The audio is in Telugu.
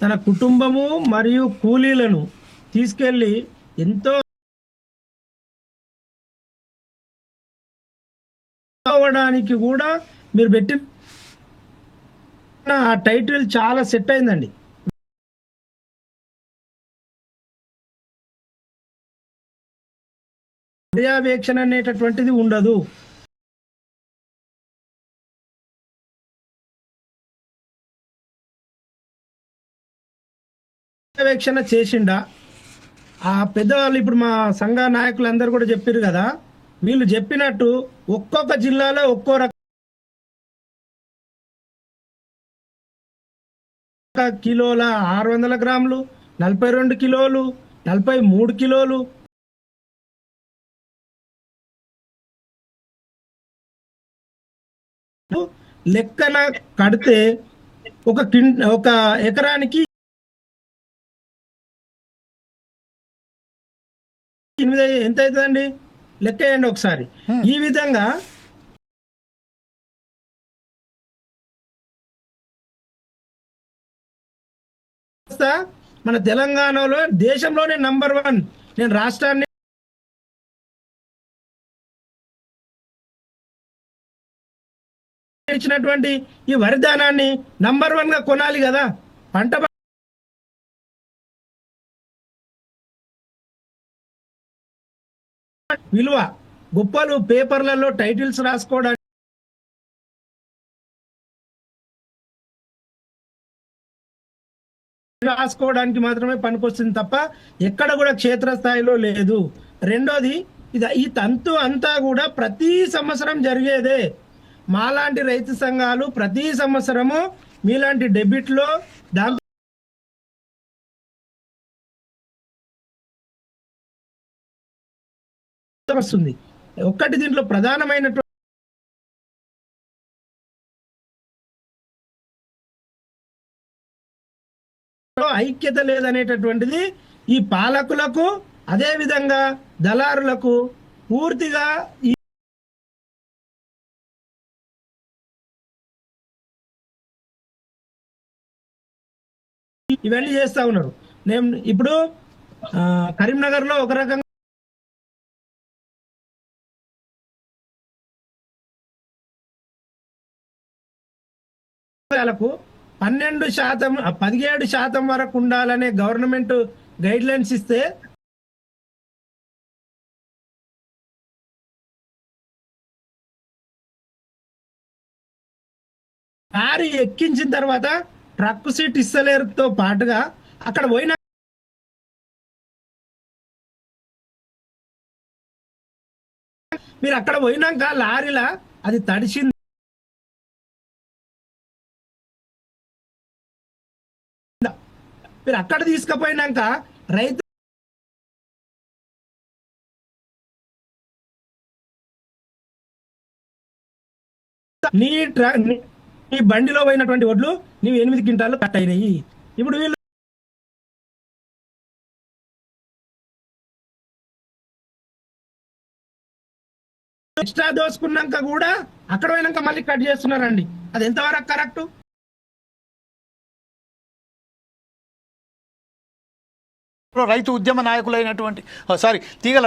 తన కుటుంబము మరియు కూలీలను తీసుకెళ్ళి ఎంతో అవ్వడానికి కూడా మీరు పెట్టి ఆ టైటిల్ చాలా సెట్ అయిందండి. పర్యవేక్షణ అనేటటువంటిది ఉండదు. పర్యవేక్షణ చేసిండా. ఆ పెద్దవాళ్ళు ఇప్పుడు మా సంఘ నాయకులు అందరు కూడా చెప్పారు కదా వీళ్ళు చెప్పినట్టు ఒక్కొక్క జిల్లాలో ఒక్కో రక కిలోల ఆరు వందల గ్రాములు నలభై రెండు కిలోలు నలభై మూడు కిలోలు లెక్కన కడితే ఒక కిన్ ఒక ఎకరానికి ఎనిమిది ఎంత అవుతుందండి లెక్క వేయండి ఒకసారి ఈ విధంగా మన తెలంగాణలో దేశంలోనే నంబర్ వన్. నేను రాష్ట్రాన్ని ఇచ్చినటువంటి ఈ వరిధానాన్ని నంబర్ వన్గా కొనాలి కదా. పంట విలువ. గొప్పలు పేపర్లలో టైటిల్స్ రాసుకోవడానికి రాసుకోవడానికి మాత్రమే పనికొస్తుంది తప్ప ఎక్కడ కూడా క్షేత్రస్థాయిలో లేదు. రెండోది ఇది ఈ తంతు అంతా కూడా ప్రతి సంవత్సరం జరిగేదే. మాలాంటి రైతు సంఘాలు ప్రతి సంవత్సరము మీలాంటి డెబిట్లో దాంతో వస్తుంది. ఒక్కటి దీంట్లో ప్రధానమైనటువంటి ఐక్యత లేదనేటటువంటిది ఈ పాలకులకు అదే విధంగా దళారులకు పూర్తిగా ఈ ఇవన్నీ చేస్తా ఉన్నారు. నేను ఇప్పుడు కరీంనగర్లో ఒక రకంగా లకు పన్నెండు శాతం పదిహేడు శాతం వరకు ఉండాలనే గవర్నమెంట్ గైడ్ లైన్స్ ఇస్తే కారు ఎక్కించిన తర్వాత ట్రక్ సీట్ ఇస్తలేరుతో పాటుగా అక్కడ పోయిన మీరు అక్కడ పోయినాక లారీలా అది తడిచింది మీరు అక్కడ తీసుకుపోయినాక రైతు నీ ట్రా నీ- బండిలో పోయినటువంటి వడ్లు నీవు ఎనిమిది క్వింటాలు కట్ అయినాయి. ఇప్పుడు వీళ్ళు ఎక్స్ట్రా దోసుకున్నాక కూడా అక్కడ పోయినాక మళ్ళీ కట్ చేస్తున్నారండి. అది ఎంతవరకు కరెక్ట్? రైతు ఉద్యమ నాయకులైనటువంటి సారీ తీగల